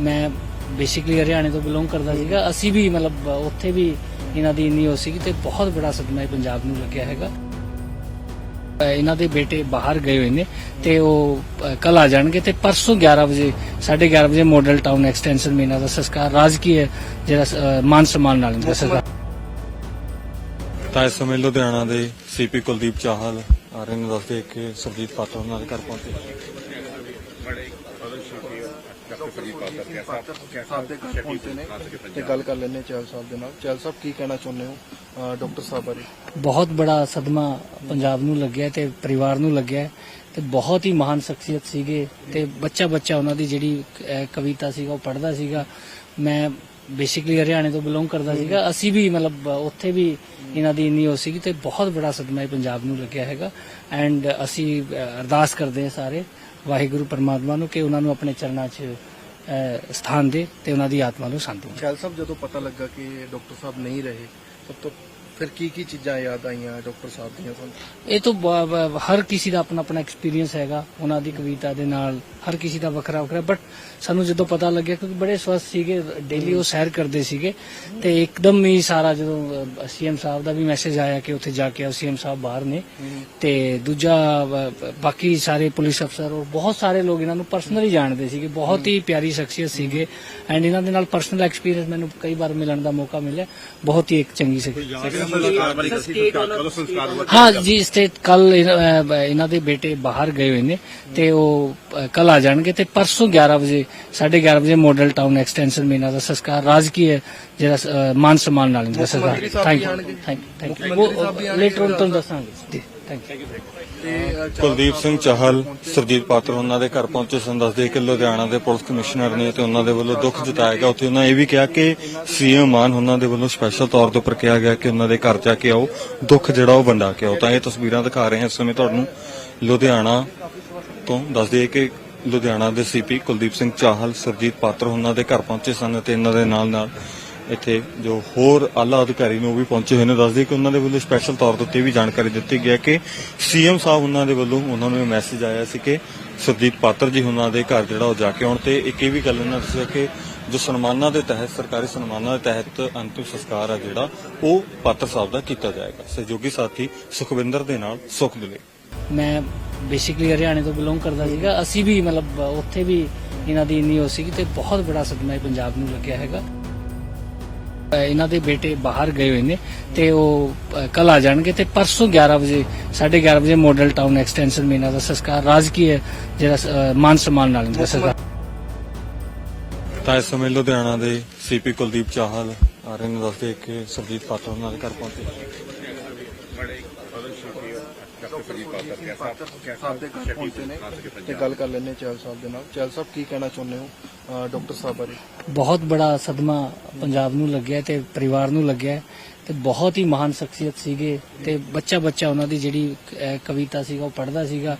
ਮੈਂ ਬੇਸਿਕਲੀ ਹਰਿਆਣੇ ਤੋਂ ਬਿਲੋਂਗ ਕਰਦਾ ਸੀਗਾ। ਅਸੀਂ ਵੀ ਮਤਲਬ, ਉੱਥੇ ਵੀ ਇਹਨਾਂ ਦੀ ਇੰਨੀ ਹੋ ਸੀਗੀ ਤੇ ਬਹੁਤ ਬੜਾ ਸਦਮਾ ਪੰਜਾਬ ਨੂੰ ਲੱਗਿਆ ਹੈਗਾ। ਇਹਨਾਂ ਦੇ ਬੇਟੇ ਬਾਹਰ ਗਏ ਹੋਏ ਨੇ ਤੇ ਉਹ ਕੱਲ ਆ ਜਾਣਗੇ ਤੇ ਪਰਸੋਂ 11 ਵਜੇ 11:30 ਵਜੇ ਮਾਡਲ ਟਾਊਨ ਐਕਸਟੈਂਸ਼ਨ ਮੇਂ ਇਹਨਾਂ ਦਾ ਸੰਸਕਾਰ ਰਾਜਕੀय ਜਿਹੜਾ ਮਾਨ ਸਨਮਾਨ ਨਾਲ ਇਹਨਾਂ ਦਾ ਤਾਂ ਇਸ ਸਮੇਂ ਲੁਧਿਆਣਾ ਦੇ ਸੀਪੀ ਕੁਲਦੀਪ ਚਾਹਲ ਆ ਦੱਸਦੇ ਕਿ ਸਰਜੀਤ ਪਾਤਰ ਉਹਨਾਂ ਘਰ ਪਹੁੰਚੇ। ਸਾਹਿਬ ਦੇ ਘਰ ਪਹੁੰਚੇ ਨੇ ਤੇ ਗੱਲ ਕਰ ਲੈਣੇ ਚੈਲ ਸਾਹਿਬ ਦੇ ਨਾਲ। ਚੈਲ ਸਾਹਿਬ ਕੀ ਕਹਿਣਾ ਚਾਹੁੰਦੇ ਹੋ? ਅਹ ਡਾਕਟਰ ਸਾਹਿਬ ਬਾਰੇ। ਬਹੁਤ ਬੜਾ ਸਦਮਾ ਪੰਜਾਬ ਨੂੰ ਲੱਗਿਆ ਤੇ ਪਰਿਵਾਰ ਨੂੰ ਲੱਗਿਆ ਤੇ ਬਹੁਤ ਹੀ ਮਹਾਨ ਸ਼ਖਸੀਅਤ ਸੀਗੇ ਤੇ ਬੱਚਾ ਬੱਚਾ ਉਹਨਾਂ ਦੀ ਜਿਹੜੀ ਕਵਿਤਾ ਸੀਗਾ ਉਹ ਪੜ੍ਹਦਾ ਸੀਗਾ। ਮੈਂ ਬੇਸਿਕਲੀ ਹਰਿਆਣੇ ਤੋਂ ਬਿਲੋਂਗ ਕਰਦਾ ਸੀਗਾ। ਅਸੀਂ ਵੀ ਮਤਲਬ ਉੱਥੇ ਵੀ ਇਹਨਾਂ ਦੀ ਇੰਨੀ ਹੋ ਸੀਗੀ ਤੇ ਬਹੁਤ ਬੜਾ ਸਦਮਾ ਇਹ ਪੰਜਾਬ ਨੂੰ ਲੱਗਿਆ ਹੈਗਾ। ਐਂਡ ਅਸੀਂ ਅਰਦਾਸ ਕਰਦੇ ਹਾਂ ਸਾਰੇ ਵਾਹਿਗੁਰੂ ਪਰਮਾਤਮਾ ਨੂੰ ਕਿ ਉਹਨਾਂ ਨੂੰ ਆਪਣੇ ਚਰਨਾਂ 'ਚ ਅਹ, ਸਥਾਨ ਦੇ ਤੇ ਉਹਨਾਂ ਦੀ ਆਤਮਾ ਨੂੰ ਸ਼ਾਂਤੀ ਮਿਲੇ। ਚੈਲ ਸਾਹਿਬ ਜਦੋਂ ਪਤਾ ਲੱਗਾ ਕਿ ਡਾਕਟਰ ਸਾਹਿਬ ਨਹੀਂ ਰਹੇ ਸਭ ਤੋਂ ਫਿਰ ਕੀ ਕੀ ਚੀਜ਼ਾਂ ਯਾਦ ਆਈਆਂ ਡਾਕਟਰ ਸਾਹਿਬ ਦੀਆਂ ਤੁਹਾਨੂੰ? ਇਹ ਤੋਂ ਬ- ਬ- ਹਰ ਕਿਸੇ ਦਾ ਆਪਣਾ ਆਪਣਾ ਐਕਸਪੀਰੀਅੰਸ ਹੈਗਾ ਉਹਨਾਂ ਦੀ ਕਵਿਤਾ ਦੇ ਨਾਲ ਹਰ ਕਿਸੇ ਦਾ ਵੱਖਰਾ ਵੱਖਰਾ ਬਟ ਸਾਨੂੰ ਜਦੋਂ ਪਤਾ ਲੱਗਿਆ ਕਿਉਂਕਿ ਬੜੇ ਸਵਸਥ ਸੀਗੇ ਡੇਲੀ ਉਹ ਸੈਰ ਕਰਦੇ ਸੀਗੇ ਤੇ ਇੱਕਦਮ ਹੀ ਸਾਰਾ ਜਦੋਂ ਸੀਐਮ ਸਾਹਿਬ ਦਾ ਵੀ ਮੈਸੇਜ ਆਇਆ ਕਿ ਉੱਥੇ ਜਾ ਕੇ ਆਓ ਸੀਐਮ ਸਾਹਿਬ ਬਾਹਰ ਨੇ ਤੇ ਦੂਜਾ ਬ- ਬ- ਬਾਕੀ ਸਾਰੇ ਪੁਲਿਸ ਅਫਸਰ ਔਰ ਬਹੁਤ ਸਾਰੇ ਲੋਕ ਇਹਨਾਂ ਨੂੰ ਪਰਸਨਲੀ ਜਾਣਦੇ ਸੀਗੇ ਬਹੁਤ ਹੀ ਪਿਆਰੀ ਸ਼ਖਸੀਅਤ ਸੀਗੇ ਐਂਡ ਇਹਨਾਂ ਦੇ ਨਾਲ ਪਰਸਨਲ ਐਕਸਪੀਰੀਅੰਸ ਮੈਨੂੰ ਕਈ ਵਾਰ ਮਿਲਣ ਦਾ ਮੌਕਾ ਮਿਲਿਆ ਬਹੁਤ ਹੀ ਇੱਕ ਚੰਗੀ ਸੀ ਹਾਂ ਜੀ ਸਟੇਟ ਕੱਲ ਇਹਨਾਂ ਦੇ ਬੇਟੇ ਬਾਹਰ ਗਏ ਹੋਏ ਨੇ ਤੇ ਉਹ ਕੱਲ ਆ ਜਾਣਗੇ ਤੇ ਪਰਸੋਂ 11 ਵਜੇ 11:30 ਵਜੇ ਮਾਡਲ ਟਾਊਨ ਐਕਸਟੈਂਸ਼ਨ ਮੇਂ ਇਹਨਾਂ ਦਾ ਸੰਸਕਾਰ ਰਾਜਕੀय ਜਿਹੜਾ ਅ, ਮਾਨ ਸਨਮਾਨ ਨਾਲ ਇਹਨਾਂ ਦਾ ਸੰਸਕਾਰ thank you? Thank you? Later ਤੁਹਾਨੂੰ ਦੱਸਾਂਗੇ ਕੁਲਦੀਪ ਸਿੰਘ ਚਾਹਲ। ਸਰਜੀਤ ਪਾਤਰ ਉਹਨਾਂ ਦੇ ਘਰ ਪਹੁੰਚੇ ਸਨ ਦੱਸਦੇ ਕਿ ਲੁਧਿਆਣਾ ਦੇ ਪੁਲਿਸ ਕਮਿਸ਼ਨਰ ਨੇ ਤੇ ਉਹਨਾਂ ਦੇ ਵੱਲੋਂ ਦੁੱਖ ਜਤਾਇਆ ਗਿਆ ਉੱਥੇ ਉਹਨਾਂ ਇਹ ਵੀ ਕਿਹਾ ਕਿ ਸੀਐਮ ਮਾਨ ਉਹਨਾਂ ਦੇ ਵੱਲੋਂ ਸਪੈਸ਼ਲ ਤੌਰ ਤੇ ਉੱਪਰ ਕਿਹਾ ਗਿਆ ਕਿ ਉਹਨਾਂ ਦੇ ਘਰ ਜਾ ਕੇ ਆਓ ਦੁੱਖ ਜਿਹੜਾ ਉਹ ਵੰਡਾ ਕੇ ਆਓ ਤਾਂ ਇਹ ਤਸਵੀਰਾਂ ਦਿਖਾ ਰਹੇ ਹਾਂ ਇਸ ਸਮੇਂ ਤੁਹਾਨੂੰ ਲੁਧਿਆਣਾ ਤੋਂ ਦੱਸਦੇ ਕਿ ਲੁਧਿਆਣਾ ਦੇ ਸੀਪੀ ਕੁਲਦੀਪ ਸਿੰਘ ਚਾਹਲ ਸਰਜੀਤ ਪਾਤਰ ਉਹਨਾਂ ਦੇ ਘਰ ਪਹੁੰਚੇ ਸਨ ਤੇ ਇਹਨਾਂ ਦੇ ਨਾਲ ਨਾਲ ਇੱਥੇ ਜੋ ਹੋਰ ਆਲਾ ਅਧਿਕਾਰੀ ਨੇ ਉਹ ਵੀ ਪਹੁੰਚੇ ਹੋਏ ਨੇ ਦੱਸਦੇ ਕਿ ਉਹਨਾਂ ਦੇ ਵੱਲੋਂ ਸਪੈਸ਼ਲ ਤੌਰ ਦੇ ਉੱਤੇ ਵੀ ਜਾਣਕਾਰੀ ਦਿੱਤੀ ਗਈ ਕਿ ਸੀਐਮ ਸਾਹਿਬ ਉਹਨਾਂ ਦੇ ਵੱਲੋਂ ਉਹਨਾਂ ਨੂੰ ਇਹ ਮੈਸੇਜ ਆਇਆ ਸੀ ਕਿ ਸਰਜੀਤ ਪਾਤਰ ਜੀ ਉਹਨਾਂ ਦੇ ਘਰ ਜਿਹੜਾ ਉਹ ਜਾ ਕੇ ਆਉਣ ਤੇ ਇੱਕ ਇਹ ਵੀ ਗੱਲ ਉਹਨਾਂ ਦੱਸਿਆ ਕਿ ਜੋ ਸਨਮਾਨਾਂ ਦੇ ਤਹਿਤ, ਸਰਕਾਰੀ ਸਨਮਾਨਾਂ ਦੇ ਤਹਿਤ ਅੰਤਿਮ ਸੰਸਕਾਰ ਆ ਜਿਹੜਾ, ਉਹ ਪਾਤਰ ਸਾਹਿਬ ਦਾ ਕੀਤਾ ਜਾਏਗਾ। ਸਹਿਯੋਗੀ ਸਾਥੀ ਸੁਖਵਿੰਦਰ ਦੇ ਨਾਲ ਸੁਖ ਦਿਲੇ ਮੈਂ ਬੇਸਿਕਲੀ ਹਰਿਆਣੇ ਤੋਂ ਬਿਲੋਂਗ ਕਰਦਾ ਸੀਗਾ। ਅਸੀਂ ਵੀ ਮਤਲਬ ਉੱਥੇ ਵੀ ਇਹਨਾਂ ਦੀ ਇੰਨੀ ਹੋ ਸੀਗੀ ਤੇ ਬਹੁਤ ਬੜਾ ਸਦਮਾ ਪੰਜਾਬ ਨੂੰ ਲੱਗਿਆ ਹੈਗਾ। ਇਹਨਾਂ ਦੇ ਬੇਟੇ ਬਾਹਰ ਗਏ ਹੋਏ ਨੇ ਤੇ ਉਹ ਕੱਲ ਆ ਜਾਣਗੇ ਤੇ ਪਰਸੋਂ 11 ਵਜੇ 11:30 ਵਜੇ ਮਾਡਲ ਟਾਊਨ ਐਕਸਟੈਂਸ਼ਨ ਮੇਂ ਦਾ ਸੰਸਕਾਰ ਰਾਜਕੀय ਜਿਹੜਾ ਮਾਨ ਸਨਮਾਨ ਨਾਲ ਇਹਨਾਂ ਦਾ ਤਾਂ ਇਸ ਸਮੇਂ ਲੁਧਿਆਣਾ ਦੇ ਸੀਪੀ ਕੁਲਦੀਪ ਚਾਹਲ ਆ ਦੱਸਦੇ ਕਿ ਸਰਜੀਤ ਪਾਤਰ ਉਹਨਾਂ ਘਰ ਪਹੁੰਚੇ। ਸਾਹਿਬ ਦੇ ਘਰ ਪਹੁੰਚੇ ਨੇ ਤੇ ਗੱਲ ਕਰ ਲੈਣੇ ਚੈਲ ਸਾਹਿਬ ਦੇ ਨਾਲ। ਚੈਲ ਸਾਹਿਬ ਕੀ ਕਹਿਣਾ ਚਾਹੁੰਦੇ ਹੋ ਅਹ ਡਾਕਟਰ ਸਾਹਿਬ ਬਾਰੇ? ਬਹੁਤ ਬੜਾ ਸਦਮਾ ਪੰਜਾਬ ਨੂੰ ਲੱਗਿਆ ਤੇ ਪਰਿਵਾਰ ਨੂੰ ਲੱਗਿਆ। ਤੇ ਬਹੁਤ ਹੀ ਮਹਾਨ ਸ਼ਖਸੀਅਤ ਸੀਗੇ ਤੇ ਬੱਚਾ ਬੱਚਾ ਉਹਨਾਂ ਦੀ ਜਿਹੜੀ ਕਵਿਤਾ ਸੀਗਾ ਉਹ ਪੜ੍ਹਦਾ ਸੀਗਾ।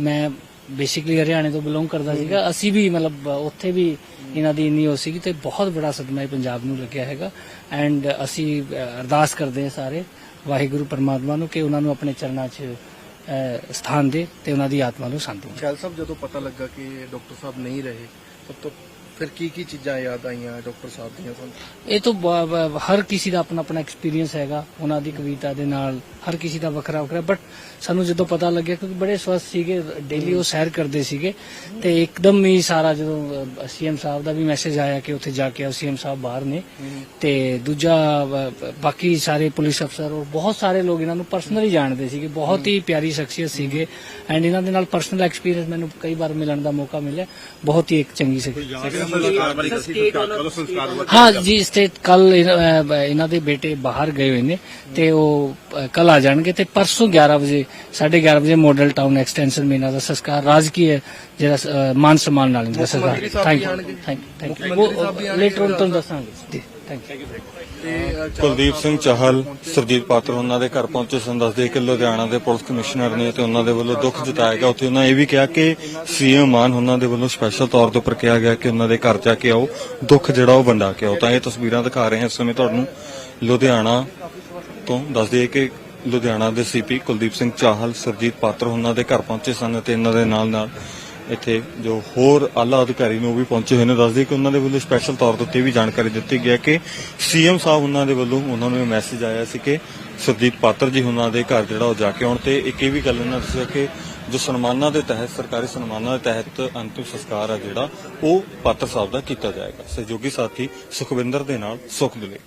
ਮੈਂ ਬੇਸਿਕਲੀ ਹਰਿਆਣੇ ਤੋਂ ਬਿਲੋਂਗ ਕਰਦਾ ਸੀਗਾ। ਅਸੀਂ ਵੀ ਮਤਲਬ ਉੱਥੇ ਵੀ ਇਹਨਾਂ ਦੀ ਇੰਨੀ ਹੋ ਸੀਗੀ ਤੇ ਬਹੁਤ ਬੜਾ ਸਦਮਾ ਪੰਜਾਬ ਨੂੰ ਲੱਗਿਆ ਹੈਗਾ। ਐਂਡ ਅਸੀਂ ਅਰਦਾਸ ਕਰਦੇ ਹਾਂ ਸਾਰੇ ਵਾਹਿਗੁਰੂ ਪਰਮਾਤਮਾ ਨੂੰ ਕਿ ਉਹਨਾਂ ਨੂੰ ਆਪਣੇ ਚਰਨਾਂ 'ਚ ਸਥਾਨ ਦੇ ਤੇ ਉਹਨਾਂ ਦੀ ਆਤਮਾ ਨੂੰ ਸ਼ਾਂਤੀ ਮਿਲੇ ਚੈਲ ਸਾਹਿਬ, ਜਦੋਂ ਪਤਾ ਲੱਗਾ ਕਿ ਡਾਕਟਰ ਸਾਹਿਬ ਨਹੀਂ ਰਹੇ ਸਭ ਤੋਂ ਫਿਰ ਕੀ ਕੀ ਚੀਜ਼ਾਂ ਯਾਦ ਆਈਆਂ ਡਾਕਟਰ ਸਾਹਿਬ ਦੀਆਂ ਤੁਹਾਨੂੰ? ਇਹ ਤੋਂ ਬ- ਬ- ਹਰ ਕਿਸੇ ਦਾ ਆਪਣਾ ਆਪਣਾ ਐਕਸਪੀਰੀਅੰਸ ਹੈਗਾ ਉਹਨਾਂ ਦੀ ਕਵਿਤਾ ਦੇ ਨਾਲ ਹਰ ਕਿਸੇ ਦਾ ਵੱਖਰਾ ਵੱਖਰਾ ਬਟ ਸਾਨੂੰ ਜਦੋਂ ਪਤਾ ਲੱਗਿਆ ਕਿਉਂਕਿ ਬੜੇ ਸਵਸਥ ਸੀਗੇ ਡੇਲੀ ਉਹ ਸੈਰ ਕਰਦੇ ਸੀਗੇ ਤੇ ਇੱਕਦਮ ਹੀ ਸਾਰਾ ਜਦੋਂ ਸੀਐਮ ਸਾਹਿਬ ਦਾ ਵੀ ਮੈਸੇਜ ਆਇਆ ਕਿ ਉੱਥੇ ਜਾ ਕੇ ਸੀਐਮ ਸਾਹਿਬ ਬਾਹਰ ਨੇ। ਤੇ ਦੂਜਾ ਬ- ਬ- ਬਾਕੀ ਸਾਰੇ ਪੁਲਿਸ ਅਫਸਰ ਔਰ ਬਹੁਤ ਸਾਰੇ ਲੋਕ ਇਹਨਾਂ ਨੂੰ ਪਰਸਨਲੀ ਜਾਣਦੇ ਸੀਗੇ ਬਹੁਤ ਹੀ ਪਿਆਰੀ ਸ਼ਖਸੀਅਤ ਸੀਗੇ। ਐਂਡ ਇਹਨਾਂ ਦੇ ਨਾਲ ਪਰਸਨਲ ਐਕਸਪੀਰੀਅੰਸ ਮੈਨੂੰ ਕਈ ਵਾਰ ਮਿਲਣ ਦਾ ਮੌਕਾ ਮਿਲਿਆ ਬਹੁਤ ਹੀ ਇੱਕ ਚੰਗੀ ਸੀ ਹਾਂ ਜੀ ਸਟੇਟ ਕੱਲ ਇਹਨਾਂ ਦੇ ਬੇਟੇ ਬਾਹਰ ਗਏ ਹੋਏ ਨੇ ਤੇ ਉਹ ਕੱਲ ਆ ਜਾਣਗੇ ਤੇ ਪਰਸੋਂ 11 ਵਜੇ 11:30 ਵਜੇ ਮਾਡਲ ਟਾਊਨ ਐਕਸਟੈਂਸ਼ਨ ਮੇਂ ਇਹਨਾਂ ਦਾ ਸੰਸਕਾਰ ਰਾਜਕੀय ਜਿਹੜਾ ਮਾਨ ਸਨਮਾਨ ਨਾਲ ਇਹਨਾਂ ਦਾ ਸੰਸਕਾਰ। Thank you? Thank you? Later ਤੁਹਾਨੂੰ ਦੱਸਾਂਗੇ। ਤੇ ਕੁਲਦੀਪ ਸਿੰਘ ਚਾਹਲ, ਸਰਜੀਤ ਪਾਤਰ ਉਹਨਾਂ ਦੇ ਘਰ ਪਹੁੰਚੇ ਸਨ, ਦੱਸਦੇ ਕਿ ਲੁਧਿਆਣਾ ਦੇ ਪੁਲਿਸ ਕਮਿਸ਼ਨਰ ਨੇ ਤੇ ਉਹਨਾਂ ਦੇ ਵੱਲੋਂ ਦੁੱਖ ਜਤਾਇਆ ਗਿਆ ਉੱਥੇ ਉਹਨਾਂ ਇਹ ਵੀ ਕਿਹਾ ਕਿ ਸੀਐਮ ਮਾਨ ਉਹਨਾਂ ਦੇ ਵੱਲੋਂ ਸਪੈਸ਼ਲ ਤੌਰ ਤੇ ਉੱਪਰ ਕਿਹਾ ਗਿਆ ਕਿ ਉਹਨਾਂ ਦੇ ਘਰ ਜਾ ਕੇ ਆਓ, ਦੁੱਖ ਜਿਹੜਾ ਉਹ ਵੰਡਾ ਕੇ ਆਓ। ਤਾਂ ਇਹ ਤਸਵੀਰਾਂ ਦਿਖਾ ਰਹੇ ਹਾਂ ਇਸ ਸਮੇਂ ਤੁਹਾਨੂੰ ਲੁਧਿਆਣਾ ਤੋਂ। ਦੱਸਦੇ ਕਿ ਲੁਧਿਆਣਾ ਦੇ ਸੀਪੀ ਕੁਲਦੀਪ ਸਿੰਘ ਚਾਹਲ, ਸਰਜੀਤ ਪਾਤਰ ਉਹਨਾਂ ਦੇ ਘਰ ਪਹੁੰਚੇ ਸਨ ਤੇ ਇਹਨਾਂ ਦੇ ਨਾਲ ਨਾਲ ਇੱਥੇ ਜੋ ਹੋਰ ਆਲਾ ਅਧਿਕਾਰੀ ਨੇ ਉਹ ਵੀ ਪਹੁੰਚੇ ਹੋਏ ਨੇ ਦੱਸਦੇ ਕਿ ਉਹਨਾਂ ਦੇ ਵੱਲੋਂ ਸਪੈਸ਼ਲ ਤੌਰ ਤੇ ਉੱਤੇ ਵੀ ਜਾਣਕਾਰੀ ਦਿੱਤੀ ਗਈ ਹੈ ਕਿ ਸੀਐਮ ਸਾਹਿਬ ਉਹਨਾਂ ਦੇ ਵੱਲੋਂ ਉਹਨਾਂ ਨੂੰ ਇਹ ਮੈਸੇਜ ਆਇਆ ਸੀ ਕਿ ਸੁਰਜੀਤ ਪਾਤਰ ਜੀ ਉਹਨਾਂ ਦੇ ਘਰ ਜਿਹੜਾ ਉਹ ਜਾ ਕੇ ਆਉਣ ਤੇ ਇੱਕ ਇਹ ਵੀ ਗੱਲ ਇਹਨਾਂ ਦੱਸਿਆ ਕਿ ਜੋ ਸਨਮਾਨਾਂ ਦੇ ਤਹਿਤ, ਸਰਕਾਰੀ ਸਨਮਾਨਾਂ ਦੇ ਤਹਿਤ ਅੰਤਿਮ ਸੰਸਕਾਰ ਆ ਜਿਹੜਾ, ਉਹ ਪਾਤਰ ਸਾਹਿਬ ਦਾ ਕੀਤਾ ਜਾਏਗਾ। ਸਹਿਯੋਗੀ ਸਾਥੀ ਸੁਖਵਿੰਦਰ ਦੇ ਨਾਲ ਸੁਖ ਦੁਲੇ